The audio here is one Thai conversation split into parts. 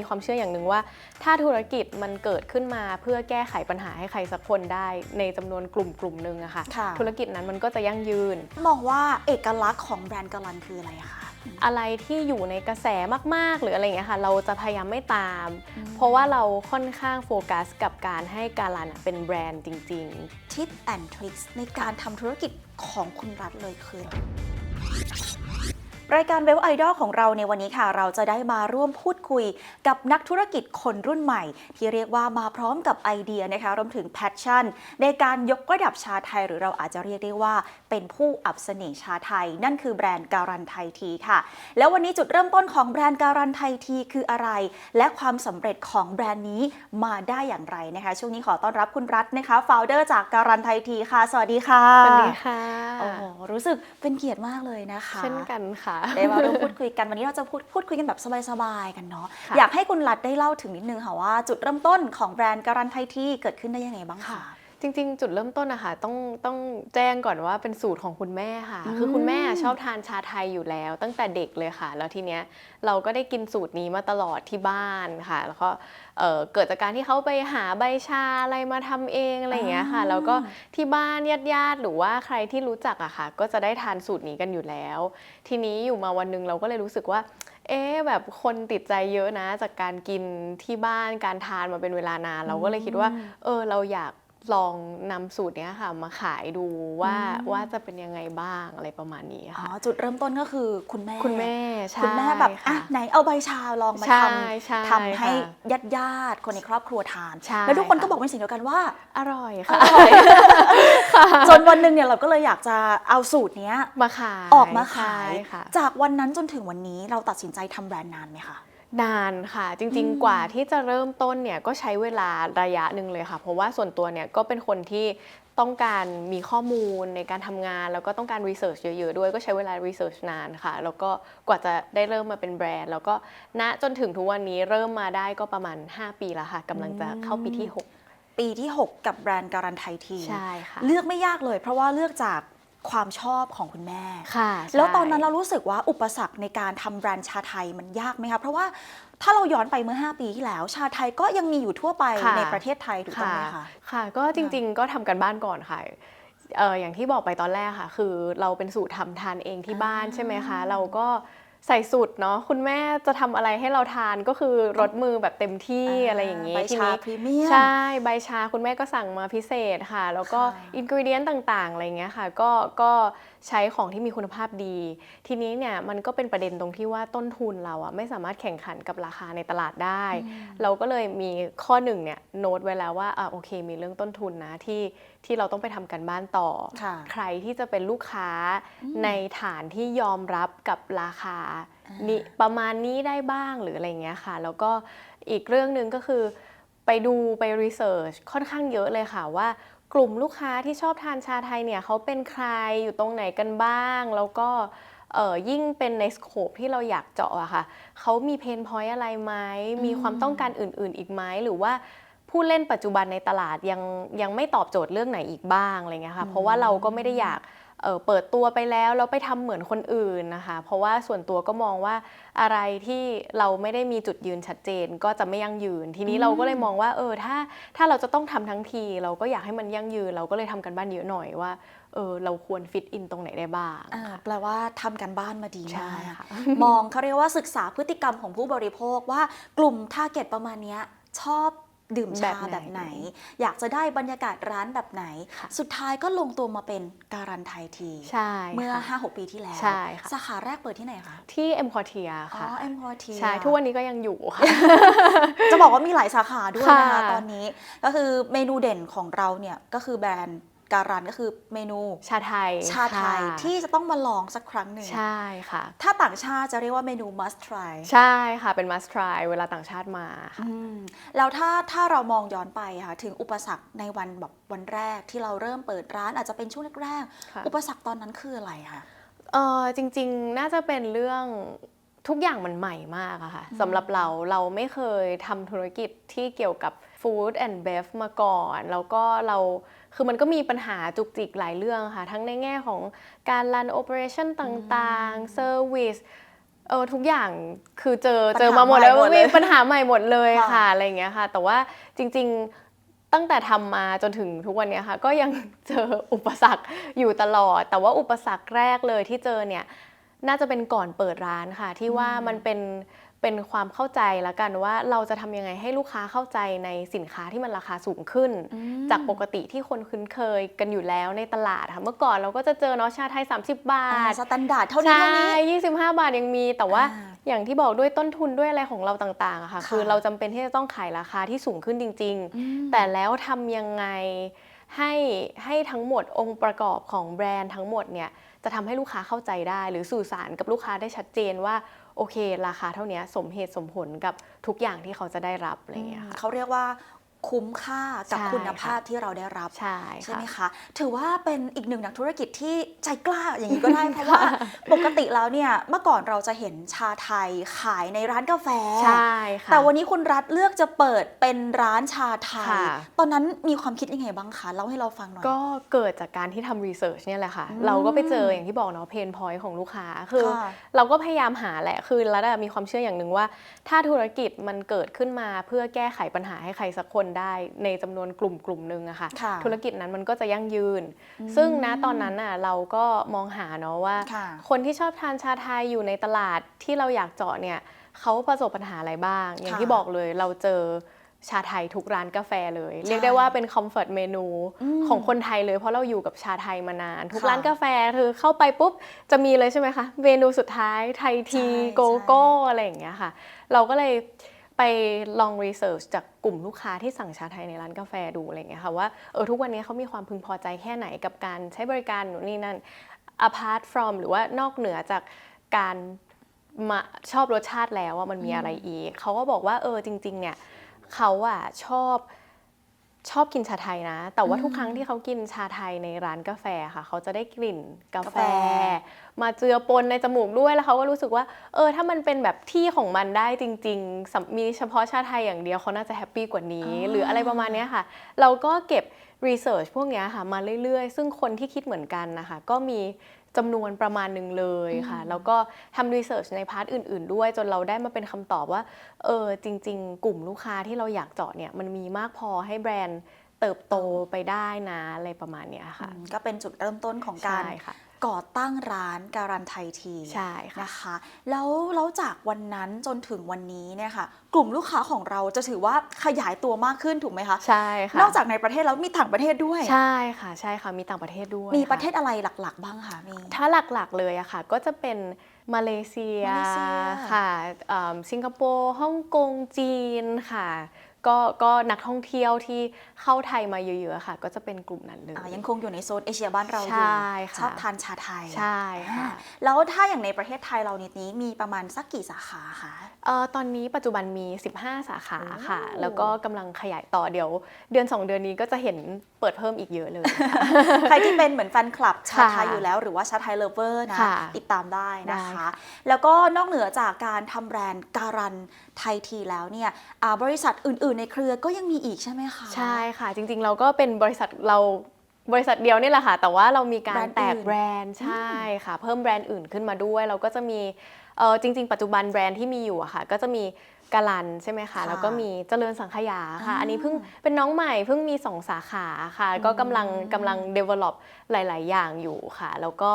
มีความเชื่ออย่างหนึ่งว่า ถ้าธุรกิจมันเกิดขึ้นมาเพื่อแก้ไขปัญหาให้ใครสักคนได้ ในจำนวนกลุ่มกลุ่มหนึ่งอะค่ะค่ะ ธุรกิจนั้นมันก็จะยั่งยืน มองว่าเอกลักษณ์ของแบรนด์การันคืออะไรอะคะอะไรที่อยู่ในกระแสมากๆ หรืออะไรอย่างเงี้ยค่ะ เราจะพยายามไม่ตามอืมเพราะว่าเราค่อนข้างโฟกัสกับการให้การันอะเป็นแบรนด์จริงๆทิปแอนทริคในการทำธุรกิจของคุณรัฐเลยคืออะไร รายการเวลไอดอลของเราในวันนี้ค่ะ เราจะได้มาร่วมพูดคุยกับนักธุรกิจคนรุ่นใหม่ ที่เรียกว่ามาพร้อมกับไอเดียนะคะรวมถึงแพชชั่น ในการยกระดับชาไทย หรือเราอาจจะเรียกได้ว่า เป็นผู้อับเสน่ห์ชาไทย นั่นคือแบรนด์การันไทยทีค่ะ แล้ววันนี้จุดเริ่มต้นของแบรนด์การันไทยทีคืออะไร และความสำเร็จของแบรนด์นี้มาได้อย่างไรนะคะช่วงนี้ขอต้อนรับคุณรัฐนะคะฟาวเดอร์จากการันไทยทีค่ะ สวัสดีค่ะสวัสดีค่ะโอ้โหรู้สึกเป็นเกียรติมากเลยนะคะ เช่นกันค่ะได้มาร่วมพูดคุยกันวันนี้เราจะพูดพูดคุยกันแบบสบายๆกันเนาะค่ะ อยากให้คุณรัฐได้เล่าถึงนิดนึงค่ะว่าจุดเริ่มต้นของแบรนด์การันไทยทีเกิดขึ้นได้ยังไงบ้างคะ จริงๆ จุดเริ่มต้นนะคะต้องต้องแจ้งก่อนว่าเป็นสูตรของคุณแม่ค่ะ อืม คือคุณแม่ชอบทานชาไทยอยู่แล้ว ตั้งแต่เด็กเลยค่ะ แล้วทีเนี้ยเราก็ได้กินสูตรนี้มาตลอดที่บ้านค่ะ แล้วก็ เอ่อเกิดจากการที่เขาไปหาใบชาอะไรมาทำเองอะไรอย่างเงี้ยค่ะแล้วก็ที่บ้านญาติๆหรือว่าใครที่รู้จักอะค่ะ ก็จะได้ทานสูตรนี้กันอยู่แล้ว ทีนี้อยู่มาวันหนึงเราก็เลยรู้สึกว่าเอ๊ะแบบคนติดใจเยอะนะ จากการกินที่บ้านการทานมาเป็นเวลานาน เราก็เลยคิดว่า เออเราอยาก ลองนำสูตรเนี้ยค่ะมาขายดูว่าอืมว่าจะเป็นยังไงบ้างอะไรประมาณนี้อ๋อค่ะจุดเริ่มต้นก็คือคุณแม่ คุณแม่ใช่คุณแม่แบบอะค่ะไหนเอาใบชาลองมาใช่ทใช่ำทำให้ค่ะญาติญาติๆคนในครอบครัวทานใช่แล้วทุกคนก็ค่ะบอกเป็นเสิ่งเดียวกันว่า อร่อยอค่ะร่อยจนวันหนึ่งเนี่ยเราก็เลยอยากจะเอาสูตรเนี้ยมาขายออกมาขายใช่ค่ะจากวันนั้นจนถึงวันนี้เราตัดสินใจทำแบรนด์นานไหมคะ นานค่ะ จริงอืมๆกว่าที่จะเริ่มต้นเนี่ยก็ใช้เวลาระยะหนึ่งเลยค่ะ เพราะว่าส่วนตัวเนี่ยก็เป็นคนที่ต้องการมีข้อมูลในการทำงาน แล้วก็ต้องการรีเสิร์ชเยอะๆ ด้วยก็ใช้เวลารีเสิร์ชนานค่ะ แล้วก็กว่าจะได้เริ่มมาเป็นแบรนด์ แล้วก็ณจนถึงทุกวันนี้เริ่มมาได้ก็ประมาณ 5 ปีแล้วค่ะกำลังจะเข้าปีที่ปีที่ 6 กับแบรนด์การันไทยที6ใช่ค่ะ เลือกไม่ยากเลย เพราะว่าเลือกจาก ความชอบของคุณแม่ ค่ะ แล้วตอนนั้นใช่เรารู้สึกว่าอุปสรรคในการทำแบรนด์ชาไทยมันยากไหมคะเพราะว่าถ้าเราย้อนไปเมื่อ 5 ปีที่แล้ว ชาไทยก็ยังมีอยู่ทั่วไปค่ะ ในประเทศไทยถูกต้องค่ะไหมคะ ค่ะ ก็จริงๆ ก็ทำกันบ้านก่อนค่ะเอออย่างที่บอกไปตอนแรกค่ะ คือเราเป็นสูตรทำทานเองที่บ้านอ่าใช่ไหมคะ เราก็ ใส่สูตรเนาะคุณแม่จะทำอะไรให้เราทานก็คือรสมือแบบเต็มที่อะไรอย่างนี้ใบทีชานี้พรีเมียมใช่ใบชาคุณแม่ก็สั่งมาพิเศษค่ะ แล้วก็ค่ะอินกิวเดียนต่างๆอะไรเงี้ยค่ะ ก็ก็ ใช้ของที่มีคุณภาพดี ทีนี้เนี่ยมันก็เป็นประเด็นตรงที่ว่าต้นทุนเราอะไม่สามารถแข่งขันกับราคาในตลาดได้ เราก็เลยมีข้อหนึ่งเนี่ยโน้ตไว้แล้วว่าอะโอเค มีเรื่องต้นทุนนะที่ที่เราต้องไปทำกันบ้านต่อค่ะใครที่จะเป็นลูกค้าในฐานที่ยอมรับกับราคาอ่านี้ประมาณนี้ได้บ้างหรืออะไรเงี้ยค่ะ แล้วก็อีกเรื่องหนึ่งก็คือไปดูไปรีเสิร์ชค่อนข้างเยอะเลยค่ะว่า กลุ่มลูกค้าที่ชอบทานชาไทยเนี่ยเขาเป็นใครอยู่ตรงไหนกันบ้าง แล้วก็เอ่อยิ่งเป็นในสโคปที่เราอยากเจาะอะค่ะเขามีเพนพอยต์อะไรไหมมีความต้องการอื่น ๆ อีกไหมหรือว่าผู้เล่นปัจจุบันในตลาดยังยังไม่ตอบโจทย์เรื่องไหนอีกบ้างอะไรเงี้ยค่ะเพราะว่าเราก็ไม่ได้อยาก เอ่อเปิดตัวไปแล้วแล้วไปทำเหมือนคนอื่นนะคะ เพราะว่าส่วนตัวก็มองว่าอะไรที่เราไม่ได้มีจุดยืนชัดเจนก็จะไม่ยั่งยืน ทีนี้เราก็เลยมองว่าเออถ้าถ้าเราจะต้องทำทั้งที เราก็อยากให้มันยั่งยืน เราก็เลยทำกันบ้านเยอะหน่อยว่าเออเราควรฟิตอินตรงไหนได้บ้างอ่าแปลว่าทำกันบ้านมาดีใช่มากค่ะมองเขาเรียกว่าศึกษาพฤติกรรมของผู้บริโภคว่ากลุ่มทาร์เก็ตประมาณเนี้ยชอบ ดื่มชาแบบไหนแบบไหน อยากจะได้บรรยากาศร้านแบบไหนค่ะสุดท้ายก็ลงตัวมาเป็นการันไทยทีใช่เมื่อค่ะ5-6 ปีที่แล้วใช่ค่ะสาขาแรกเปิดที่ไหนคะ ที่เอ็มคอเทียอ๋อค่ะเอ็มพอทีใช่ทุกวันนี้ก็ยังอยู่ค่ะ จะบอกว่ามีหลายสาขาด้วยนะคะค่ะตอนนี้ ก็คือเมนูเด่นของเราเนี่ยก็คือแบรนด์ การันก็คือเมนูชาไทยชาไทยค่ะที่จะต้องมาลองสักครั้งหนึ่งใช่ค่ะ ถ้าต่างชาติจะเรียกว่าเมนู must try ใช่ค่ะเป็น must try เวลาต่างชาติมาค่ะอืมแล้วถ้าถ้าเรามองย้อนไปค่ะถึงอุปสรรคในวันแบบวันแรกที่เราเริ่มเปิดร้านอาจจะเป็นช่วงแรกค่ะๆอุปสรรคตอนนั้นคืออะไรคะเออจริงๆ น่าจะเป็นเรื่องทุกอย่างมันใหม่มากอะค่ะสำหรับเราเราไม่เคยทำธุรกิจที่เกี่ยวกับ Food and Bev มาก่อน แล้วก็เรา คือมันก็มีปัญหาจุกจิกหลายเรื่องค่ะ ทั้งในแง่ของการรันโอเปอเรชั่นต่างๆ Service เออทุกอย่างคือเจอปัญหาเจอมาหมดแล้วใหม่หมดเลยมีปัญหาใหม่หมดเลยค่ะค่ะอะไรอย่างเงี้ยค่ะ แต่ว่าจริงๆตั้งแต่ทำมาจนถึงทุกวันเนี้ยค่ะ ก็ยังเจออุปสรรคอยู่ตลอด แต่ว่าอุปสรรคแรกเลยที่เจอเนี่ยน่าจะเป็นก่อนเปิดร้านค่ะ ที่ว่ามันเป็น เป็นความเข้าใจละกันว่าเราจะทำยังไงให้ลูกค้าเข้าใจในสินค้าที่มันราคาสูงขึ้นอืมจากปกติที่คนคุ้นเคยกันอยู่แล้วในตลาดค่ะเมื่อก่อนเราก็จะเจอเนาะชาไทย 30 บาอ่าทสแตนดาร์ดเท่านี้เท่านี้ใช่25 บาทยังมี แต่ว่าอ่าอย่างที่บอกด้วยต้นทุนด้วยอะไรของเราต่างๆอะค่ะค่ะคือเราจำเป็นที่จะต้องขายราคาที่สูงขึ้นจริงอืมๆแต่แล้วทำยังไงให้ให้ทั้งหมดองค์ประกอบของแบรนด์ทั้งหมดเนี่ยจะทำให้ลูกค้าเข้าใจได้ หรือสื่อสารกับลูกค้าได้ชัดเจนว่า โอเค ราคาเท่านี้สมเหตุสมผลกับทุกอย่างที่เขาจะได้รับอะไรอย่างเงี้ยค่ะเขาเรียกว่า คุ้มค่ากับใช่คุณภาพค่ะที่เราได้รับใช่ใช่ค่ะไหมคะ ถือว่าเป็นอีกหนึ่งนักธุรกิจที่ใจกล้าอย่างนี้ก็ได้ เพราะว่าปกติแล้วเนี่ยเมื่อก่อนเราจะเห็นชาไทยขายในร้านกาแฟใช่ค่ะแต่วันนี้คุณรัฐเลือกจะเปิดเป็นร้านชาไทยค่ะตอนนั้นมีความคิดยังไงบ้างคะเล่าให้เราฟังหน่อยก็เกิดจากการที่ทำรีเสิร์ชเนี่ยแหละค่ะอืมเราก็ไปเจออย่างที่บอกเนาะเพนพอยต์ของลูกค้าคือค่ะเราก็พยายามหาแหละคือรัฐอะมีความเชื่ออย่างหนึ่งว่า ถ้าธุรกิจมันเกิดขึ้นมาเพื่อแก้ไขปัญหาให้ใครสักคนได้ในจำนวนกลุ่มกลุ่มหนึ่งอะค่ะค่ะ ธุรกิจนั้นมันก็จะยั่งยืนอืมซึ่งนะตอนนั้นน่ะเราก็มองหาเนาะว่าค่ะคนที่ชอบทานชาไทยอยู่ในตลาดที่เราอยากเจาะเนี่ยเขาประสบปัญหาอะไรบ้าง อย่างที่บอกเลยเราเจอชาไทยทุกร้านกาแฟเลย เรียกได้ว่าเป็นคอมฟอร์ตเมนูอืมของคนไทยเลยเพราะเราอยู่กับชาไทยมานาน ทุกค่ะร้านกาแฟคือเข้าไปปุ๊บ จะมีเลยใช่ไหมคะ เมนูสุดท้ายไทยทีใช่โกโก้อะไรอย่างเงี้ยค่ะ เราก็เลย ไปลองรีเสิร์ชจากกลุ่มลูกค้าที่สั่งชาไทยในร้านกาแฟดูอะไรเงี้ยค่ะว่าเออทุกวันนี้เขามีความพึงพอใจแค่ไหนกับการใช้บริการนูนนี่นั่น apart from หรือว่านอกเหนือจากการมาชอบรสชาติแล้วว่ามันมีอะไรอีก เขาก็บอกว่าเออจริง ๆ เนี่ยเขาอะชอบ ชอบกินชาไทยนะ แต่ว่าทุกครั้งที่เขากินชาไทยในร้านกาแฟค่ะ เขาจะได้กลิ่นกากาแฟแฟ มาเจือปนในจมูกด้วยแล้วเขาก็รู้สึกว่า เออ ถ้ามันเป็นแบบที่ของมันได้จริงๆสำมีเฉพาะชาไทยอย่างเดียวเขาน่าจะแฮปปี้กว่านี้อ่าหรืออะไรประมาณเนี้ยค่ะ เราก็เก็บรีเสิร์ชพวกเนี้ยค่ะมาเรื่อยๆ ซึ่งคนที่คิดเหมือนกันนะคะ ก็มี จำนวนประมาณหนึ่งเลยค่ะ แล้วก็ทำรีเสิร์ชในพาร์ทอื่น ๆ ด้วย จนเราได้มาเป็นคำตอบว่า เออ จริง ๆ กลุ่มลูกค้าที่เราอยากเจาะเนี่ยมันมีมากพอให้แบรนด์เติบโตไปได้นะ อะไรประมาณเนี้ยค่ะอืมก็เป็นจุดเริ่มต้นของการใช่ค่ะ ก่อตั้งร้านการันไทยทีใช่ค่ะนะคะแล้วแล้วจากวันนั้นจนถึงวันนี้เนี่ยค่ะ กลุ่มลูกค้าของเราจะถือว่าขยายตัวมากขึ้นถูกไหมคะใช่ค่ะนอกจากในประเทศแล้วมีต่างประเทศด้วยใช่ค่ะใช่ค่ะมีต่างประเทศด้วยมีค่ประเทศอะไรหลัก ๆ บ้างคะมีถ้าหลักๆเลยอะค่ะ ก็จะเป็นมาเลเซียมาเลเซียค่ะเอิ่มสิงคโปร์ฮ่องกงจีนค่ะ ก็ก็นักท่องเที่ยวที่เข้าไทยมาเยอะๆค่ะ ก็จะเป็นกลุ่มนั้นเลยอ่ายังคงอยู่ในโซนเอเชียบ้านเราอใช่ยู่ค่ะชอบทานชาไทยใช่ค่ะอ่าแล้วถ้าอย่างในประเทศไทยเรานี้มีประมาณสักกี่สาขาคะเอ่อตอนนี้ปัจจุบันมี 15 สาขาค่ะโอ้แล้วก็กำลังขยายต่อเดี๋ยว เดือน 2 เดือนนี้ก็จะเห็นเปิดเพิ่มอีกเยอะเลย ใครที่เป็นเหมือนแฟนคลับชาค่ะไทยอยู่แล้วหรือว่าชาไทยเลฟเวอร์นะค่ะติดตามได้นะได้คะค่ะแล้วก็นอกเหนือจากการทำแบรนด์การันไทยทีแล้วเนี่ยอ่าบริษัทอื่นๆในเครือก็ยังมีอีกใช่ไหมคะใช่ค่ะ จริงๆ เราก็เป็นบริษัทเราบริษัทเดียวนี่แหละค่ะ แต่ว่าเรามีกาแบรรนด์แตกอื่นแบรนด์ใช่ค่ะ เพิ่มแบรนด์อื่นขึ้นมาด้วย เราก็จะมีเออจริง ๆ ปัจจุบันแบรนด์ที่มีอยู่อะค่ะ ก็จะมีกาลันใช่ไหมคะค่ะแล้วก็มีเจริญสังขยาค่ะอ่าอันนี้เพิ่งเป็นน้องใหม่เพิ่งมี 2 สาขาค่ะ ก็กำลังกำลัง develop หลาย ๆ อย่างอยู่ค่ะ แล้วก็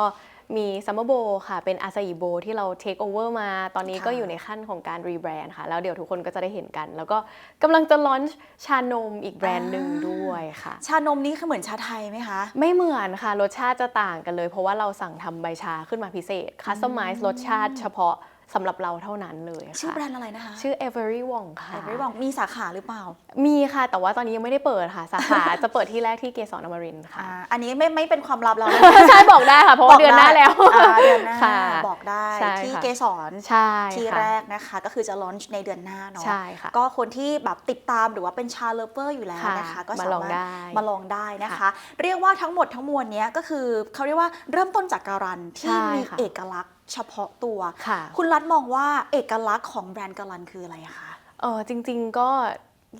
มีซัมเมอร์โบค่ะเป็นอาซา i โบที่เราเทคโอเวอร์มา ตอนนี้ก็ค่ะอยู่ในขั้นของการรีแบรนด์ค่ะ แล้วเดี๋ยวทุกคนก็จะได้เห็นกัน แล้วก็กำลังจะลอนช์ชานมอีกแบรนด์หนึ่งด้วยค่ะ ชานมนี้คือเหมือนชาไทยไหมคะ ไม่เหมือนค่ะ รสชาติจะต่างกันเลย เพราะว่าเราสั่งทำใบชาขึ้นมาพิเศษคัสตอมไมซ์รสชาติเฉพาะ สำหรับเราเท่านั้นเลยค่ะชื่อแบรนด์อะไรนะคะ ชื่อ Every Wong ค่ะแอบริบอกมีสาขาหรือเปล่า มีค่ะ แต่ว่าตอนนี้ยังไม่ได้เปิดค่ะ สาขา จะเปิดที่แรกที่เกสรอมรินทร์ค่ะอ่าอันนี้ไม่ไม่เป็นความลับแล้วนะใช่บอกได้ค่ะ เพราะว่าเดือนหน้าแล้วอ่าเดือนหน้าค่ะบอกได้ใช่ที่ค่ะเกสรใช่ที่ค่ะแรกนะคะ ก็คือจะลอนช์ในเดือนหน้าเนาะใช่ค่ะก็คนที่แบบติดตามหรือว่าเป็นชาเลเวอร์อยู่แล้วค่ะนะคะ ก็มาสาลองมารถได้มาลองได้นะคะ เรียกว่าทั้งหมดทั้งมวลเนี้ยก็คือเขาเรียกว่าเริ่มต้นจากการันที่ใช่มีค่ะเอกลักษณ์ เฉพาะตัวค่ะ คุณรัฐมองว่าเอกลักษณ์ของแบรนด์การันคืออะไรคะเออจริง ๆก็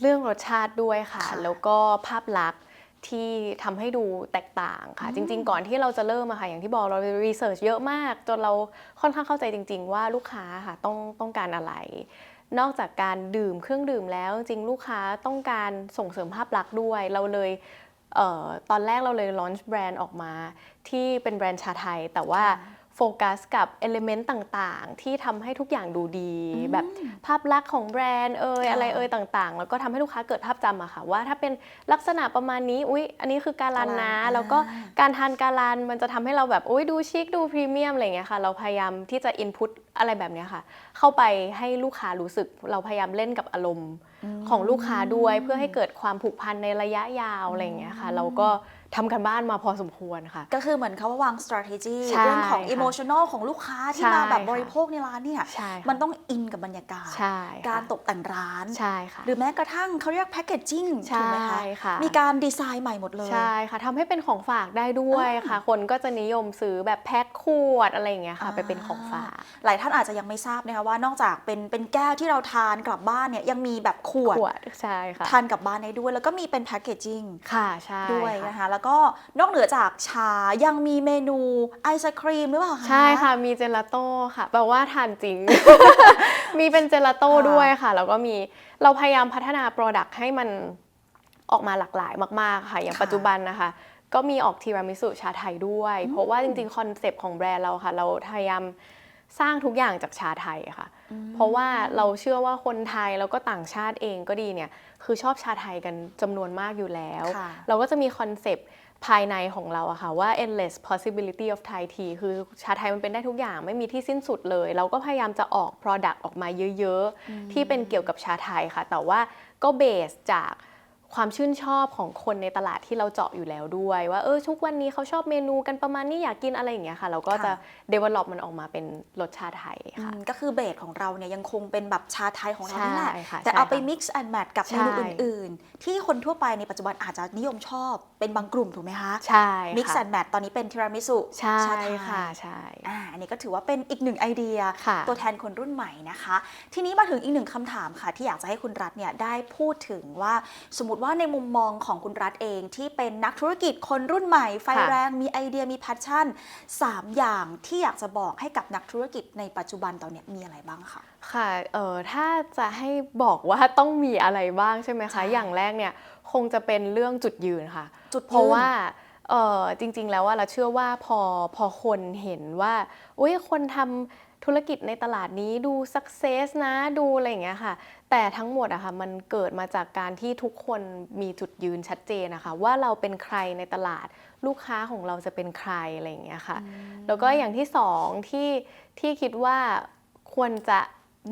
เรื่องรสชาติด้วยค่ะค่ะแล้วก็ภาพลักษณ์ที่ทำให้ดูแตกต่างค่ะ จริง ๆ ก่อนที่เราจะเริ่มอะค่ะอย่างที่บอกเรารีเสิร์ชเยอะมาก จนเราค่อนข้างเข้าใจจริง ๆ ว่าลูกค้าค่ะต้องต้องการอะไร นอกจากการดื่มเครื่องดื่มแล้ว จริงๆลูกค้าต้องการส่งเสริมภาพลักษณ์ด้วย เราเลยเออตอนแรกเราเลยลอนช์แบรนด์ออกมา ที่เป็นแบรนด์ชาไทย แต่ว่า โฟกัสกับเอลิเมนต์ต่างๆ ที่ทำให้ทุกอย่างดูดี แบบภาพลักษณ์ของแบรนด์เอ่ยค่ะอะไรเอ่ยต่างๆ แล้วก็ทำให้ลูกค้าเกิดภาพจำอะค่ะ ว่าถ้าเป็นลักษณะประมาณนี้อุ๊ย อันนี้คือการันนะการันแล้วก็อ่าการทานการันมันจะทำให้เราแบบอุ๊ยดูชิคดูพรีเมียมอะไรอย่างเงี้ยค่ะ เราพยายามที่จะอินพุตอะไรแบบเนี้ยค่ะ เข้าไปให้ลูกค้ารู้สึกเราพยายามเล่นกับอารมณ์ของลูกค้าด้วย เพื่อให้เกิดความผูกพันในระยะยาวอะไรอย่างเงี้ยค่ะ เราก็ ทำกันบ้านมาพอสมควรค่ะ ก็คือเหมือนเขาว่าวาง strategy ใช่เรื่องของค่ะ emotional ของลูกค้าที่ใช่มาแบบค่ะบริโภคในร้านเนี่ยใช่ค่ะมันต้องอินกับบรรยากาศใช่ค่ะการตกแต่งร้านใช่ค่ะหรือแม้กระทั่งเขาเรียก packaging ใช่ถูกไหมคะค่ะมีการดีไซน์ใหม่หมดเลย ใช่ค่ะทำให้เป็นของฝากได้ด้วยค่ะ คนก็จะนิยมซื้อแบบแพ็คขวดอะไรอย่างเงี้ยค่ะอ่าไปเป็นของฝาก หลายท่านอาจจะยังไม่ทราบนะคะว่านอกจากเป็นเป็นแก้วที่เราทานกลับบ้านเนี่ยยังมีแบบขวดขวดใช่ค่ะทานกลับบ้านได้ด้วย แล้วก็มีเป็น packaging ค่ะใช่ด้วยค่ะนะคะแล้วก็นอกเหนือจากชายังมีเมนูไอศครีมหรือเปล่าคะ ใช่ค่ะ มีเจลาโต้ค่ะแปลว่าทานจริง มีเป็นเจลาโต้ค่ะด้วยค่ะ แล้วก็มีเราพยายามพัฒนา Product ให้มันออกมาหลากหลายมาก ๆ ค่ะ อย่างค่ะปัจจุบันนะคะ ก็มีออกทีรามิสุชาไทยด้วย เพราะว่าจริง ๆ คอนเซปต์ของแบรนด์เราค่ะ เราพยายามสร้างทุกอย่างจากชาไทยค่ะ เพราะว่าเราเชื่อว่าคนไทยแล้วก็ต่างชาติเองก็ดีเนี่ย คือชอบชาไทยกันจำนวนมากอยู่แล้วค่ะเราก็จะมีคอนเซปต์ภายในของเราอะค่ะว่า endless possibility of Thai tea คือชาไทยมันเป็นได้ทุกอย่างไม่มีที่สิ้นสุดเลย เราก็พยายามจะออก product ออกมาเยอะ ๆ ที่เป็นเกี่ยวกับชาไทยค่ะ แต่ว่าก็เบสจาก ความชื่นชอบของคนในตลาดที่เราเจาะอยู่แล้วด้วย ว่าเออทุกวันนี้เขาชอบเมนูกันประมาณนี้อยากกินอะไรอย่างเงี้ยค่ะ เราก็จะค่ะ develop มันออกมาเป็นรสชาติไทยค่ะอืมก็คือเบสของเราเนี่ยยังคงเป็นแบบชาไทยของเรานี่แหละใช่ค่ะแต่ใช่เอาไปค่ะ mix and match กับเมนูใช่อื่น ๆ ที่คนทั่วไปในปัจจุบันอาจจะนิยมชอบเป็นบางกลุ่มถูกไหมคะใช่ mix ค่ะ and match ตอนนี้เป็นทีรามิสุใช่ชาไทยค่ะใช่อ่าอันนี้ก็ถือว่าเป็นอีกหนึ่งไอเดียค่ะตัวแทนคนรุ่นใหม่นะคะ ทีนี้มาถึงอีกหนึ่งคำถามค่ะ ที่อยากจะให้คุณรัฐเนี่ยได้พูดถึงว่าสมมติว่าในมุมมองของคุณรัฐเองที่เป็นนักธุรกิจคนรุ่นใหม่ ไฟค่ะแรงมีไอเดียมีแพชชั่น 3 อย่างที่อยากจะบอกให้กับนักธุรกิจในปัจจุบันตอนเนี้ยมีอะไรบ้างคะค่ะเออถ้าจะให้บอกว่าต้องมีอะไรบ้างใช่ไหมใช่คะ อย่างแรกเนี่ยคงจะเป็นเรื่องจุดยืนค่ะ จุดยืนเพราะว่าเออจริง ๆ แล้วว่าเราเชื่อว่าพอพอคนเห็นว่าอุ้ยคนทำ ธุรกิจในตลาดนี้ดูสักเซสนะดูอะไรอย่างเงี้ยค่ะ แต่ทั้งหมดอะค่ะมันเกิดมาจากการที่ทุกคนมีจุดยืนชัดเจนนะคะ ว่าเราเป็นใครในตลาดลูกค้าของเราจะเป็นใครอะไรอย่างเงี้ยค่ะ แล้วก็อย่างที่สองที่ที่คิดว่าควรจะ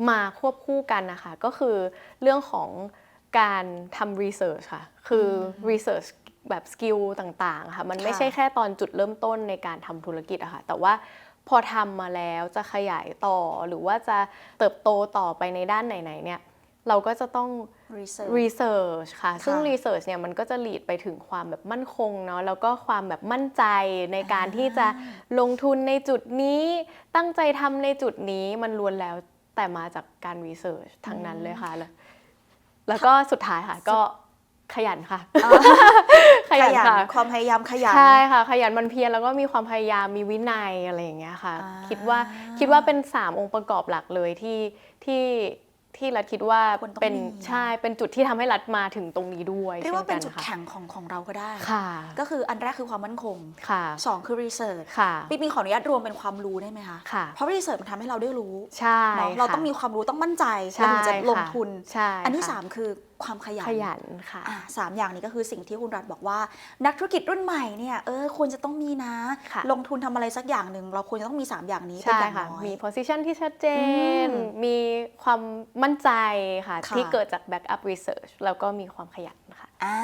มาควบคู่กันนะคะ ก็คือเรื่องของการทำ research ค่ะ คือ research แบบสกิลต่างๆค่ะ มันไม่ค่ะใช่แค่ตอนจุดเริ่มต้นในการทำธุรกิจอะค่ะ แต่ว่า พอทำมาแล้วจะขยายต่อหรือว่าจะเติบโตต่อไปในด้านไหนๆเนี่ยเราก็จะต้อง research research ค่ะ ซึ่งค่ะ research เนี่ยมันก็จะ lead ไปถึงความแบบมั่นคงเนาะ แล้วก็ความแบบมั่นใจในการที่จะลงทุนในจุดนี้ ตั้งใจทำในจุดนี้มันล้วนแล้วแต่มาจากการ research ทั้งนั้นเลยค่ะ แล้วแล้วก็สุดท้ายค่ะก็ ขยันค่ะอ่าขยันค่ะความพยายามขยันใช่ค่ะ ขยันหมันเพียรแล้วก็มีความพยายามมีวินัยอะไรอย่างเงี้ยค่ะอ่าคิดว่าคิดว่าเป็น3องค์ประกอบหลักเลยที่ที่ที่รัฐคิดว่าควรต้องเป็นมีใช่เป็นจุดที่ทำให้รัฐมาถึงตรงนี้ด้วยเรียกว่าเป็นจุดช่ค่ะแข็งของของเราก็ได้ค่ะ ก็คืออันแรกคือความมั่นคงค่ะสองคือ research ค่ะปิ๊กมีขออนุญาตรวมเป็นความรู้ได้ไหมคะค่ะเพราะ research มันทำให้เราได้รู้ใช่เนาะค่ะเราต้องมีความรู้ต้องมั่นใจใช่เราถึงจะลงค่ะทุนใช่อันที่ค่ะ3คือ ความขยันขยันค่ะอะสามอย่างนี้ก็คือสิ่งที่คุณรัฐบอกว่า นักธุรกิจรุ่นใหม่เนี่ยเออควรจะต้องมีนะค่ะลงทุนทำอะไรสักอย่างหนึ่งเราควรจะต้องมี 3 อย่างนี้เป็นใช่อย่างค่ะน้อยมี position ที่ชัดเจนอืมมีความมั่นใจค่ะค่ะที่เกิดจาก backup research แล้วก็มีความขยันค่ะอ่า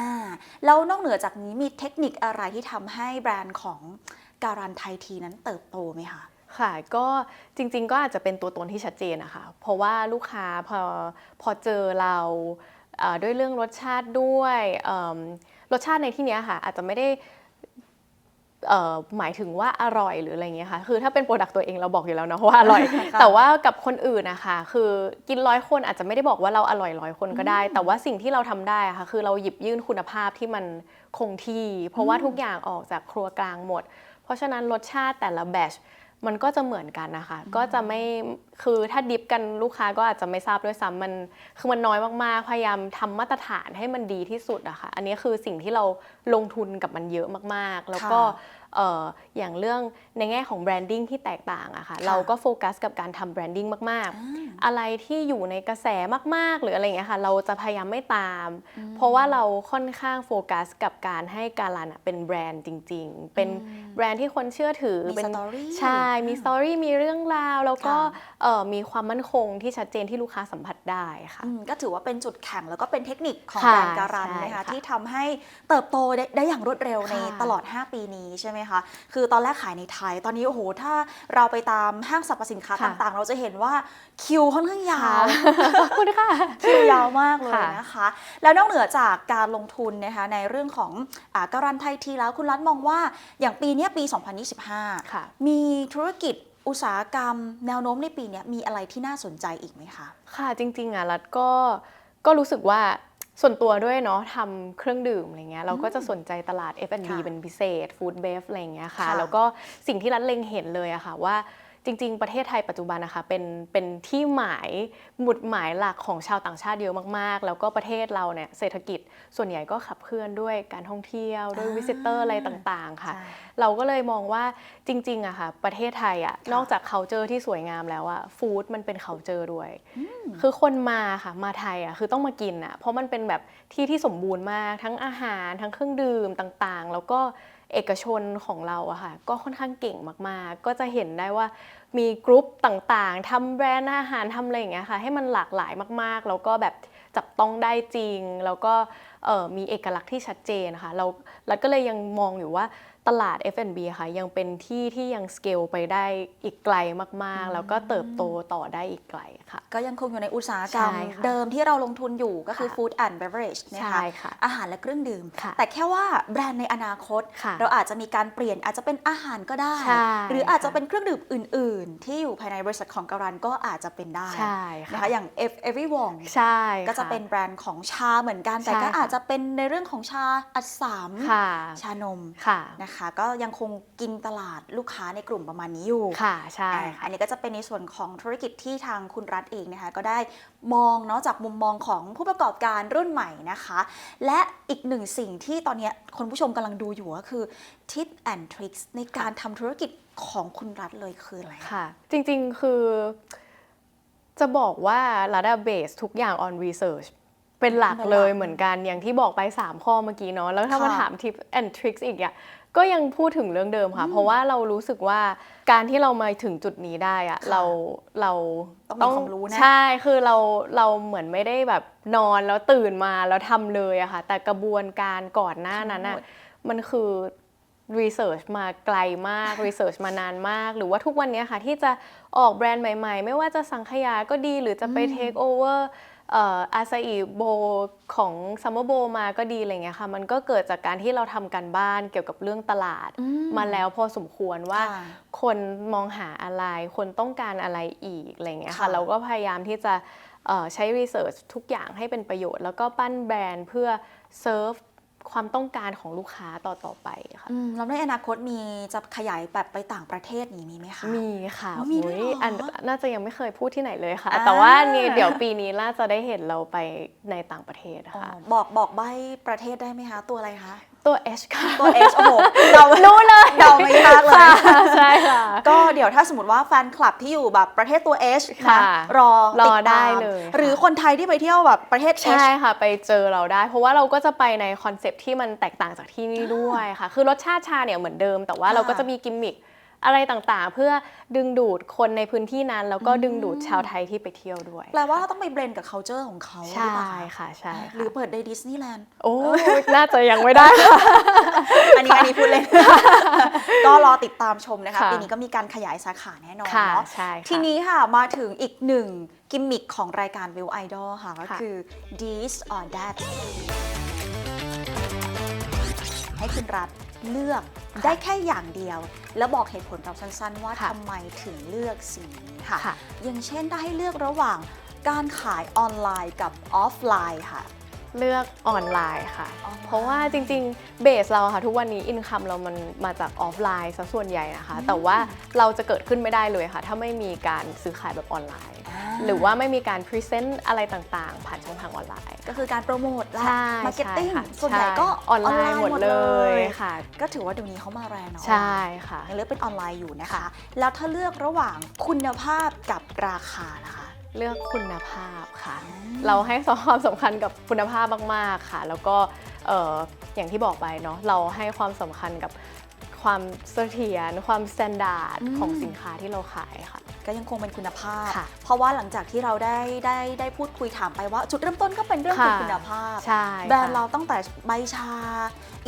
แล้วนอกเหนือจากนี้มีเทคนิคอะไรที่ทำให้แบรนด์ของการันไทยทีนั้นเติบโตไหมคะค่ะก็จริง ๆ ก็อาจจะเป็นตัวตนที่ชัดเจนนะคะ เพราะว่าลูกค้าพอพอเจอเราเอ่อ ด้วยเรื่องรสชาติด้วยเอิ่มรสชาติในที่เนี้ยค่ะอาจจะไม่ได้เอ่อหมายถึงว่าอร่อยหรืออะไรเงี้ยค่ะ คือถ้าเป็นโปรดักต์ตัวเองเราบอกอยู่แล้วเนาะว่าอร่อยค่ะแต่ว่ากับคนอื่นนะคะคือกินร้อยคนอาจจะไม่ได้บอกว่าเราอร่อยร้อยคนก็ได้ แต่ว่าสิ่งที่เราทำได้อะค่ะคือเราหยิบยื่นคุณภาพที่มันคงที่ เพราะว่าทุกอย่างออกจากครัวกลางหมด เพราะฉะนั้นรสชาติแต่ละแบช มันก็จะเหมือนกันนะคะ ก็จะไม่คือถ้าดิฟกันลูกค้าก็อาจจะไม่ทราบด้วยซ้ำมันคือมันน้อยมากๆ พยายามทำมาตรฐานให้มันดีที่สุดอะค่ะ อันนี้คือสิ่งที่เราลงทุนกับมันเยอะมากๆ แล้วก็ค่ะเอ่ออย่างเรื่องในแง่ของแบรนดิ้งที่แตกต่างอะค่ะค่ะเราก็โฟกัสกับการทำแบรนดิ้งมากอ่าๆอะไรที่อยู่ในกระแสมาก ๆ หรืออะไรอย่างเงี้ยค่ะเราจะพยายามไม่ตาม เพราะว่าเราค่อนข้างโฟกัสกับการให้การันอะเป็นแบรนด์จริง ๆ เป็นแบรนด์ที่คนเชื่อถือมีเป็นสตอรี่ใช่มีสตอรี่มีเรื่องราว แล้วก็ค่ะเอ่อมีความมั่นคงที่ชัดเจนที่ลูกค้าสัมผัสได้ค่ะอืมก็ถือว่าเป็นจุดแข็งแล้วก็เป็นเทคนิคของค่ะแบรนด์การันใช่นะคะค่ะที่ทำให้เติบโตได้ได้อย่างรวดเร็วในค่ะตลอด 5 ปีนี้ใช่ไหมคะ คือตอนแรกขายในไทย ตอนนี้โอ้โห ถ้าเราไปตามห้างสรรพสินค้าค่ะ ต่างๆ เราจะเห็นว่าคิวค่อนข้างยาว ขอบคุณค่ะ คิวยาวมากเลยค่ะนะคะ แล้วนอกเหนือจากการลงทุนนะคะในเรื่องของอาการันไทยทีแล้วคุณรัฐมองว่าอย่างปีเนี้ยปี 2025 ค่ะ มีธุรกิจอุตสาหกรรม แนวโน้มในปีเนี้ยมีอะไรที่น่าสนใจอีกไหมคะ ค่ะจริงๆอะรัฐก็ก็รู้สึกว่า ส่วนตัวด้วยเนาะทำเครื่องดื่มอะไรเงี้ยเราก็จะสนใจตลาด F&B ค่ะเป็นพิเศษ ฟู้ดเบฟอะไรเงี้ยค่ะค่ะแล้วก็สิ่งที่รัฐเล็งเห็นเลยอะค่ะว่า จริง ๆ ประเทศไทยปัจจุบันนะคะเป็นเป็นที่หมายหมุดหมายหลักของชาวต่างชาติเยอะมากๆ แล้วก็ประเทศเราเนี่ยเศรษฐกิจส่วนใหญ่ก็ขับเคลื่อนด้วยการท่องเที่ยวด้วยอ่าวิสิเตอร์อะไรต่างๆค่ะใช่เราก็เลยมองว่าจริงๆอะค่ะประเทศไทยอะค่ะนอกจาก culture ที่สวยงามแล้วอะฟู้ดมันเป็น culture ด้วย คือคนมาค่ะมาไทยอะคือต้องมากินอะเพราะมันเป็นแบบที่ที่สมบูรณ์มากทั้งอาหารทั้งเครื่องดื่มต่างๆ แล้วก็ เอกชนของเราอะค่ะก็ค่อนข้างเก่งมากๆ ก็จะเห็นได้ว่ามีกรุ๊ปต่างๆทำแบรนด์อาหารทำอะไรอย่างเงี้ยค่ะให้มันหลากหลายมากๆ แล้วก็แบบจับต้องได้จริง แล้วก็มีเอกลักษณ์ที่ชัดเจนค่ะเราเราก็เลยยังมองอยู่ว่าตลาด F&B ค่ะยังเป็นที่ที่ยังสเกลไปได้อีกไกลมากๆ แล้วก็เติบโตต่อได้อีกไกลค่ะ ก็ยังคงอยู่ในอุตสาหกรรม ใช่ค่ะเดิมที่เราลงทุนอยู่ก็คือ ค่ะ Food and Beverage นะใช่คะค่ะอาหารและเครื่องดื่ม ค่ะแต่แค่ว่าแบรนด์ในอนาคต ค่ะ เราอาจจะมีการเปลี่ยนอาจจะเป็นอาหารก็ได้ ใช่หรืออาจจะค่ะ เป็นเครื่องดื่มอื่น ๆ ที่อยู่ภายในบริษัทของการันก็อาจจะเป็นได้ใช่นะค่ะคะอย่าง F Every Wong ใช่ก็จะค่เป็นแบรนด์ของชาเหมือนกัน แต่ใช่ก็ค่ะ อาจจะเป็นในเรื่องของชาอัดสามค่ะชานมค่ะ นะคะก็ยังคงกินตลาดลูกค้าในกลุ่มประมาณนี้อยู่ค่ะใช่อ่าค่ะอันนี้ก็จะเป็นในส่วนของธุรกิจที่ทางคุณรัฐเองนะคะ ก็ได้มองเนาะจากมุมมองของผู้ประกอบการรุ่นใหม่นะคะ และอีกหนึ่งสิ่งที่ตอนเนี้ยคุณผู้ชมกำลังดูอยู่ก็คือ Tip and Tricks ในการทำธุรกิจของคุณรัฐเลยคืออะไรค่ะ จริงๆคือจะบอกว่าระดับเบสทุกอย่าง on research เป็นหลักเป็นหลักเลยเหมือนกันอย่างที่บอกไป 3 ข้อเมื่อกี้เนาะแล้วถ้าค่ะมาถาม tips and tricks อีกอะ ก็ยังพูดถึงเรื่องเดิมค่ะ เพราะว่าเรารู้สึกว่าการที่เรามาถึงจุดนี้ได้อะค่ะเราเราต้องมีความรู้นะใช่คือเราเราเหมือนไม่ได้แบบนอนแล้วตื่นมาแล้วทำเลยอะค่ะ แต่กระบวนการก่อนหน้านั้นอะทั้งหมดมันคือ research มาไกลมาก research มานานมาก หรือว่าทุกวันนี้ค่ะที่จะออกแบรนด์ใหม่ ๆ ไม่ว่าจะสังขยาก็ดีหรือจะไป take over อาซาอิโบของซัมเมอร์โบมาก็ดีอะไรเงี้ยค่ะ มันก็เกิดจากการที่เราทำการบ้านเกี่ยวกับเรื่องตลาดอืมมาแล้วพอสมควรว่าค่ะคนมองหาอะไร คนต้องการอะไรอีกอะไรเงี้ยค่ะค่ะเราก็พยายามที่จะเอ่อใช้ research ทุกอย่างให้เป็นประโยชน์ แล้วก็ปั้นแบรนด์เพื่อ serve ความต้องการของลูกค้าต่อๆไปค่ะอืมแล้วในอนาคตมีจะขยายแบบไปต่างประเทศนี้มีไหมคะมีค่ะอ๋อมีด้วยเหรออุ๊ยอันน่าจะยังไม่เคยพูดที่ไหนเลยค่ะอ่าแต่ว่านี่เดี๋ยวปีนี้น่าจะได้เห็นเราไปในต่างประเทศอ๋อค่ะบอกบอกใบประเทศได้ไหมคะ ตัวอะไรคะ ตัว H ค่ะ ตัว H โอ้โหเดารู้เลยเดาไม่ยากเลยค่ะใช่ค่ะ ก็เดี๋ยวถ้าสมมติว่าแฟนคลับที่อยู่แบบประเทศตัว H นะค่ะรอรอติตามได้เลยค่ะหรือคนไทยที่ไปเที่ยวแบบประเทศ H ใช่ค่ะ ไปเจอเราได้ เพราะว่าเราก็จะไปในคอนเซปต์ที่มันแตกต่างจากที่นี่ด้วยค่ะ คือรสชาติชาเนี่ยเหมือนเดิม แต่ว่าค่ะเราก็จะมีกิมมิค อะไรต่างๆ เพื่อดึงดูดคนในพื้นที่นั้น แล้วก็ดึงดูดชาวไทยที่ไปเที่ยวด้วย แปลว่าเราต้องไปเบรนกับ culture ของเขาใช่หรือเปล่าค่ะใช่หรือค่ะเปิดในดิสนีย์แลนด์โอ้น่าจะยังไม่ได้ค่ะอันนี้อันนี้พูดเล่นก็รอติดตามชมนะคะค่ะปีนี้ก็มีการขยายสาขาแน่นอนค่ะเนาะใช่ค่ะทีนี้ค่ะมาถึงอีกหนึ่งกิมมิคของรายการ Will Idol ค่ะก็ค่ะคือ this or that ให้คุณรัฐ เลือกค่ะได้แค่อย่างเดียว แล้วบอกเหตุผลเราสั้นๆ ว่าค่ะทำไมถึงเลือกสิ่งนี้ค่ะค่ะ อย่างเช่นถ้าให้เลือกระหว่างการขายออนไลน์กับออฟไลน์ค่ะ เลือกออนไลน์ค่ะออนไลน์เพราะว่าจริงๆ เบสเราอะค่ะ ทุกวันนี้อินคัมเรามันมาจากออฟไลน์ซะส่วนใหญ่นะคะ แต่ว่าเราจะเกิดขึ้นไม่ได้เลยค่ะ ถ้าไม่มีการซื้อขายแบบออนไลน์ หรือว่าไม่มีการพรีเซนต์อะไรต่างๆ ผ่านช่องทางออนไลน์ ก็คือการโปรโมทและใช่มาร์เก็ตติ้งใช่ค่ะส่วนใหญ่ก็ออนไลน์หมดเลยค่ะ ก็ถือว่าเดี๋ยวนี้เขามาแรงเนาะใช่ค่ะยังเลือกเป็นออนไลน์อยู่นะคะค่ะแล้วถ้าเลือกระหว่างคุณภาพกับราคานะคะ เลือกคุณภาพค่ะ เราให้ความสำคัญกับคุณภาพมาก ๆ ค่ะ แล้วก็เอ่ออย่างที่บอกไปเนาะเราให้ความสำคัญกับ ความเสถียรความสแตนดาร์ดอืมของสินค้าที่เราขายค่ะ ก็ยังคงเป็นคุณภาพ ค่ะเพราะว่าหลังจากที่เราได้ได้ได้พูดคุยถามไปว่า จุดเริ่มต้นก็เป็นเรื่องของค่ะ คุณภาพ ใช่แบรนด์ค่ะเราตั้งแต่ใบชา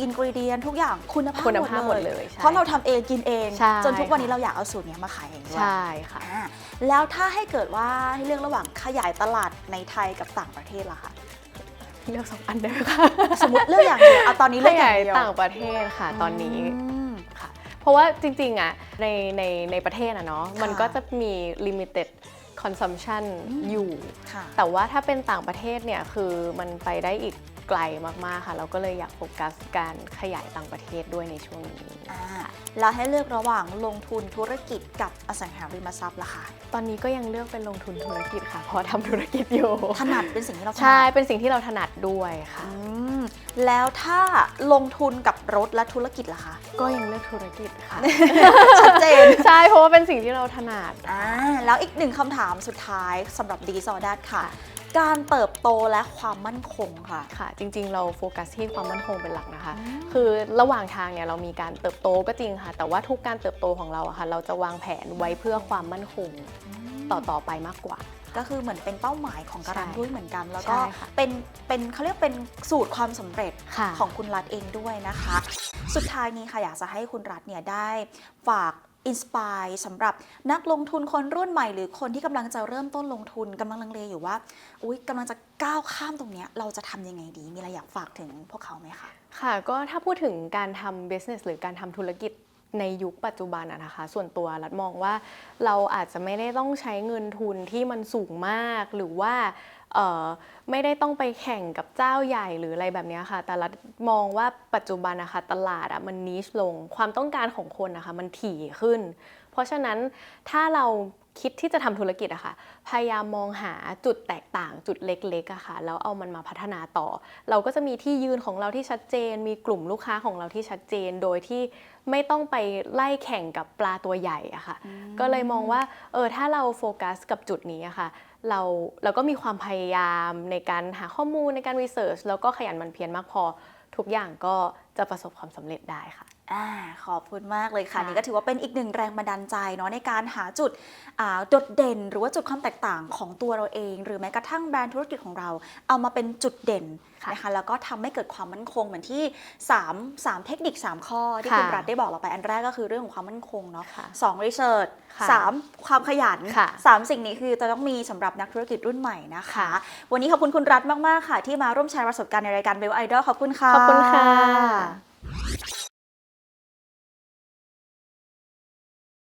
อินกรีเดียนทุกอย่างคุณภาพคุณภาพหมดเลยเพราะเราทำเองกินเอง ใช่จนทุกวันนี้ค่ะ เราอยากเอาสูตรเนี้ยมาขายเองด้วยใช่ค่ะ อ่าแล้วถ้าให้เกิดว่าให้เลือกระหว่างขยายตลาดในไทยกับต่างประเทศล่ะคะ เลือกสองอันได้ไหมคะสมมติเลือกอย่างเดียวเอาตอนนี้ขเลือกอยาย่างยเดียวต่างประเทศค่ะ ตอนนี้ อืมค่ะ เพราะว่าจริงๆอะในในในประเทศอะเนาะมันค่ะก็จะมี limited consumption อืมอยู่ค่ะแต่ว่าถ้าเป็นต่างประเทศเนี่ยคือมันไปได้อีก ไกลมากๆค่ะ เราก็เลยอยากโฟกัสการขยายต่างประเทศด้วยในช่วงนี้อ่าแล้วให้เลือกระหว่างลงทุนธุรกิจกับอสังหาริมทรัพย์ล่ะคะตอนนี้ก็ยังเลือกเป็นลงทุนธุรกิจค่ะ เพราะทำธุรกิจอยู่ ถนัดเป็นสิ่งที่เราถใช่นัดเป็นสิ่งที่เราถนัดด้วยค่ะ อืมแล้วถ้าลงทุนกับรถและธุรกิจล่ะคะ ก็ยังเลือกธุรกิจค่ะ ชัดเจน ใช่ เพราะว่าเป็นสิ่งที่เราถนัด อ่าแล้วอีกหนึ่งคำถามสุดท้ายสำหรับดีซอดัตค่ะ การเติบโตและความมั่นคงค่ะ ค่ะ จริง ๆ เราโฟกัสที่ความมั่นคงเป็นหลักนะคะอืมคือระหว่างทางเนี่ยเรามีการเติบโตก็จริงค่ะ แต่ว่าทุกการเติบโตของเราอะค่ะ เราจะวางแผนไว้เพื่อความมั่นคงต่อต่อไปมากกว่า ก็คือเหมือนเป็นเป้าหมายของการันใช่ด้วยเหมือนกัน แล้วก็ใช่ค่ะเป็นเป็นเขาเรียกเป็นสูตรความสำเร็จค่ะของคุณรัฐเองด้วยนะคะ สุดท้ายนี้ค่ะอยากจะให้คุณรัฐเนี่ยได้ฝาก อินสปายสำหรับนักลงทุนคนรุ่นใหม่ หรือคนที่กำลังจะเริ่มต้นลงทุนกำลังลังเลอยู่ว่าอุ๊ยกำลังจะก้าวข้ามตรงนี้เราจะทำยังไงดี มีอะไรอยากฝากถึงพวกเขาไหมคะค่ะ ก็ถ้าพูดถึงการทำ business หรือการทำธุรกิจในยุคปัจจุบันอะนะคะ ส่วนตัวรัฐมองว่าเราอาจจะไม่ได้ต้องใช้เงินทุนที่มันสูงมากหรือว่า ไม่ได้ต้องไปแข่งกับเจ้าใหญ่หรืออะไรแบบนี้ค่ะ แต่รัฐมองว่าปัจจุบันนะคะตลาดอะมันนิชลง ความต้องการของคนนะคะมันถี่ขึ้น เพราะฉะนั้นถ้าเรา คิดที่จะทำธุรกิจอะค่ะ พยายามมองหาจุดแตกต่างจุดเล็กๆอะค่ะ แล้วเอามันมาพัฒนาต่อ เราก็จะมีที่ยืนของเราที่ชัดเจน มีกลุ่มลูกค้าของเราที่ชัดเจน โดยที่ไม่ต้องไปไล่แข่งกับปลาตัวใหญ่อะค่ะ ก็เลยมองว่า เออ ถ้าเราโฟกัสกับจุดนี้อะค่ะ เราเราก็มีความพยายามในการหาข้อมูลในการรีเสิร์ชแล้วก็ขยันหมันเพียรมากพอ ทุกอย่างก็จะประสบความสำเร็จได้ค่ะ อ่าขอบคุณมากเลยค่ะ ค่ะ นี่ก็ถือว่าเป็นอีกหนึ่งแรงบันดาลใจเนาะในการหาจุดอ่าโดดเด่น หรือว่าจุดความแตกต่างของตัวเราเอง หรือแม้กระทั่งแบรนด์ธุรกิจของเรา เอามาเป็นจุดเด่นค่ะนะคะแล้วก็ทำให้เกิดความมั่นคงเหมือนที่3 3เทคนิค 3 ข้อที่ค่ะคุณรัฐได้บอกเราไปอันแรกก็คือเรื่องของความมั่นคงเนาะค่ะ สองรีเสิร์ชค่ะสามความขยันค่ะสามสิ่งนี้คือจะต้องมีสำหรับนักธุรกิจรุ่นใหม่นะคะ ค่ะ วันนี้ขอบคุณคุณรัฐมากๆค่ะ ที่มาร่วมแชร์ประสบการณ์ในรายการเบลไอดอลขอบคุณค่ะ ขอบคุณค่ะ